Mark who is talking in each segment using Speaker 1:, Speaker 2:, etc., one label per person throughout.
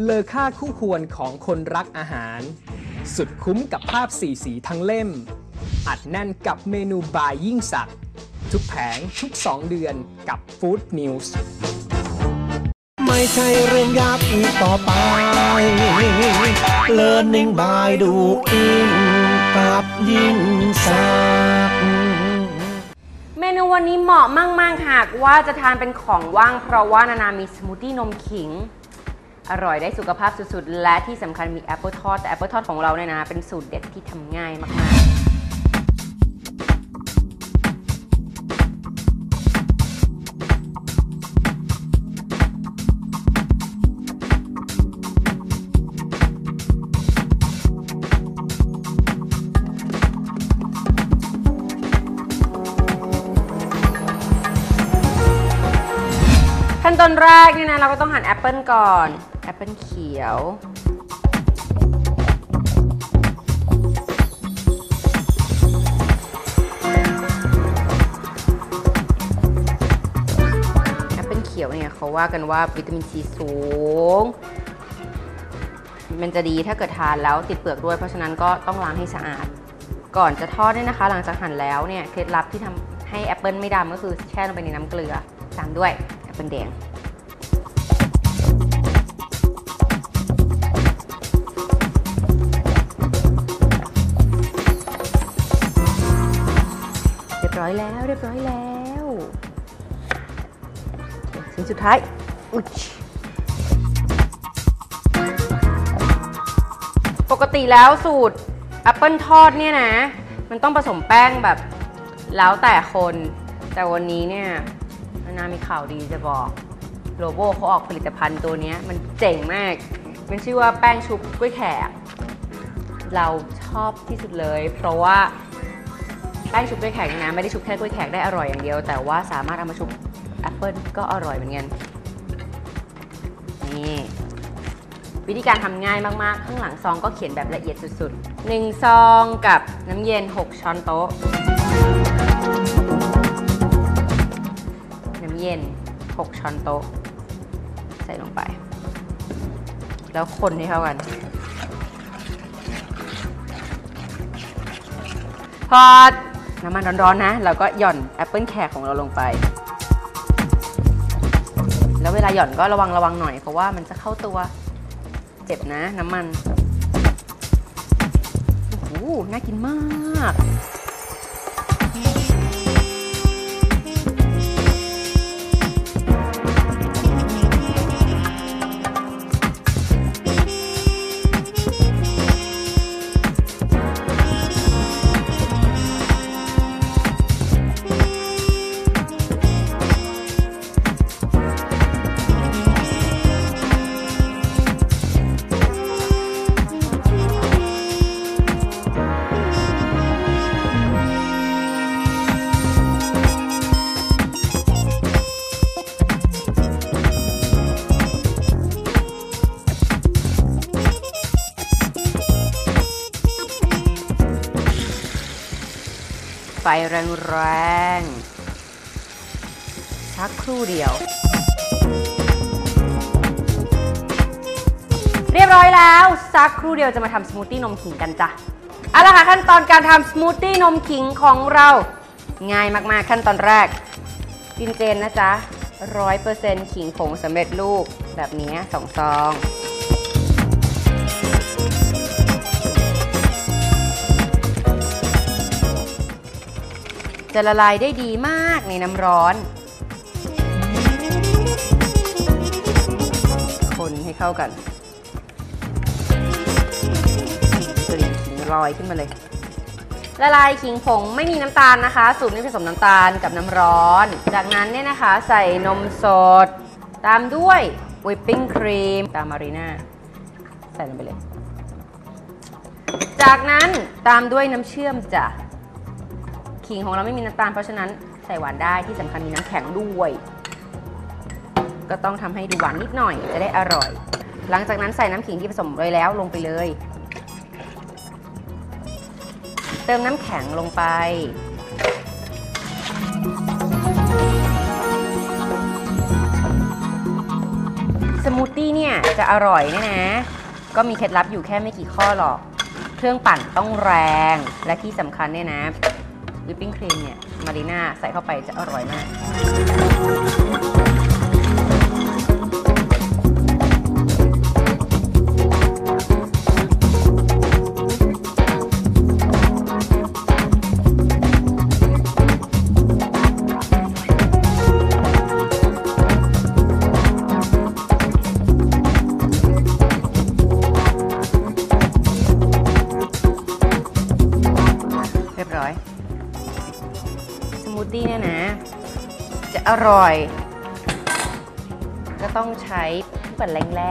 Speaker 1: เลอค่าคู่ควรของคนรักอาหาร สุดคุ้มกับภาพสีสีทั้งเล่ม อัดแน่นกับเมนูบายยิ่งสักดิ์ทุกแผงทุก 2 เดือนกับ Food News
Speaker 2: ไม่ใช่เรื่องยากอีกต่อไป Learning by doing กับยิ่งสักดิ์
Speaker 3: เมนูวันนี้เหมาะมาก ๆ หากว่าจะทานเป็นของว่างเพราะว่านานามีสมูทตี้นมขิง อร่อยได้สุขภาพสุดๆ และที่สำคัญมีแอปเปิลทอด แต่แอปเปิลทอดของเราเนี่ยนะ เป็นสูตรเด็ดที่ทำง่ายมากๆขั้นตอนแรกเนี่ยนะเราก็ต้องหั่นแอปเปิลก่อน แอปเปิลเขียว แอปเปิลเขียวเนี่ยเขาว่ากันว่าวิตามินซีสูง มันจะดีถ้าเกิดทานแล้วติดเปลือกด้วย เพราะฉะนั้นก็ต้องล้างให้สะอาด ก่อนจะทอดเนี่ยนะคะ หลังจากหั่นแล้วเนี่ยเคล็ดลับที่ทำให้แอปเปิลไม่ดำก็คือแช่ลงไปในน้ำเกลือตามด้วยแอปเปิลแดง อยแล้ว เรียบร้อยแล้วสิ่งสุดท้ายอุ๊ยปกติแล้วสูตรแอปเปิลทอดเนี่ยนะ มันต้องผสมแป้งแบบแล้วแต่คน แต่วันนี้เนี่ยนานามีข่าวดีจะบอกโลโบเขาออกผลิตภัณฑ์ตัวนี้มันเจ๋งมาก มันชื่อว่าแป้งชุบกล้วยแขก เราชอบที่สุดเลย เพราะว่า แป้งชุบกล้วยแขกนี่นะไม่ได้ชุบแค่กล้วยแขกได้อร่อยอย่างเดียว แต่ว่าสามารถเอามาชุบแอปเปิลก็อร่อยเหมือนกันนี่วิธีการทำง่ายมาก ๆ ข้างหลังซองก็เขียนแบบละเอียดสุด ๆ 1 ซองกับน้ำเย็น 6 ช้อนโต๊ะ น้ำเย็น 6 ช้อนโต๊ะ ใส่ลงไป แล้วคนให้เข้ากัน พอ น้ำมันร้อนๆนะเราก็หย่อนแอปเปิลแขกของเราลงไป แล้วเวลาหย่อนก็ระวังระวังหน่อย เพราะว่ามันจะเข้าตัว เจ็บนะ น้ำมัน โอ้โห น่ากินมาก ไฟแรงๆสักครู่เดียว เรียบร้อยแล้วสักครู่เดียวจะมาทำสมูทตี้นมขิงกันจ้ะเอาละค่ะขั้นตอนการทำสมูทตี้นมขิงของเราง่ายมากๆขั้นตอนแรกกินเจนนะจ๊ะร้อยเปอร์เซ็นต์ขิงผงสำเร็จรูปแบบนี้สองซอง จะละลายได้ดีมากในน้ำร้อน คนให้เข้ากันกลิ่นขิงลอยขึ้นมาเลย ละลายขิงผงไม่มีน้ำตาลนะคะ สูตรไม่ผสมน้ำตาลกับน้ำร้อน จากนั้นเนี่ยนะคะใส่นมสด ตามด้วยวิปปิ้งครีมตามมารีน่าใส่ลงไปเลย จากนั้นตามด้วยน้ำเชื่อมจ้ะ ขิงของเราไม่มีน้ำตาลเพราะฉะนั้นใส่หวานได้ที่สำคัญมีน้ำแข็งด้วย ก็ต้องทำให้ดูหวานนิดหน่อยจะได้อร่อย หลังจากนั้นใส่น้ำขิงที่ผสมไว้แล้วลงไปเลย เติมน้ำแข็งลงไปสมูทตี้เนี่ยจะอร่อยเนี่ยนะ ก็มีเคล็ดลับอยู่แค่ไม่กี่ข้อหรอก เครื่องปั่นต้องแรงและที่สำคัญเนี่ยนะ วิปปิ้งครีมเนี่ยมารีน่าใส่เข้าไปจะอร่อยมาก สมูทตี้เนี่ยนะ จะอร่อย ก็ต้องใช้เครื่องปั่นแร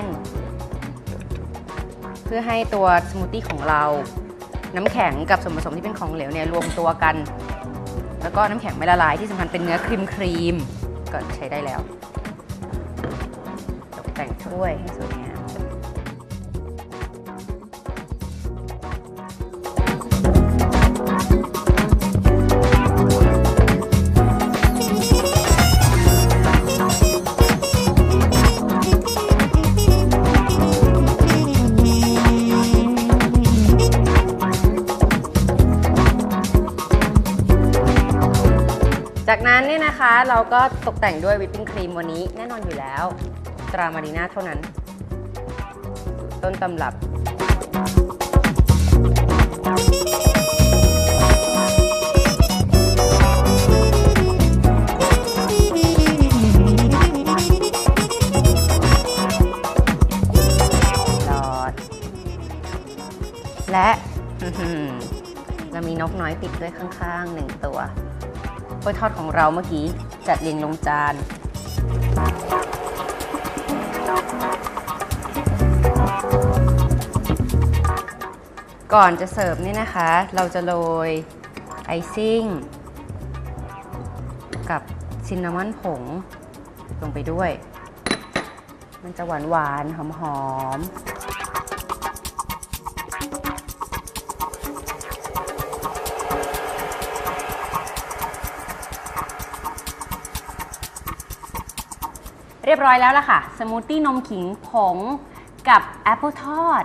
Speaker 3: งๆ เพื่อให้ตัวสมูทตี้ของเรา น้ำแข็งกับส่วนผสมที่เป็นของเหลวเนี่ยรวมตัวกัน แล้วก็น้ำแข็งไม่ละลายที่สำคัญเป็นเนื้อครีมครีมๆก็ใช้ได้แล้ว ตกแต่งถ้วยให้สวยงาม จากนั้นเนี่ยนะคะเราก็ตกแต่งด้วยวิปปิ้งครีมวันนี้แน่นอนอยู่แล้ว ตรามารีนาเท่านั้น ต้นตำรับ หลอด และ เรามีนกน้อยติดด้วยข้างๆหนึ่งตัว กล้วยทอดของเราเมื่อกี้จัดเรียงลงจาน ก่อนจะเสิร์ฟนี่นะคะ เราจะโรยไอซิ่ง กับซินนามอนผงลงไปด้วย มันจะหวานหวานหอมหอม รียบร้อยแล้วล่ะค่ะ สมูทตี้นมขิงผงกับแอปเปิลทอด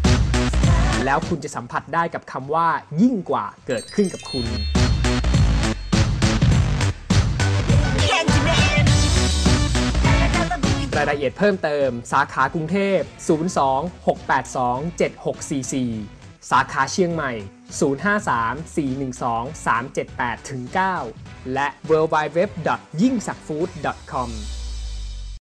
Speaker 1: แล้วคุณจะสัมผัสได้กับคำว่า ยิ่งกว่าเกิดขึ้นกับคุณ รายละเอียดเพิ่มเติม สาขากรุงเทพ 02-682-7644 สาขาเชียงใหม่ 053-412-378-9 และ w w w y i n g s a k f o o d c o m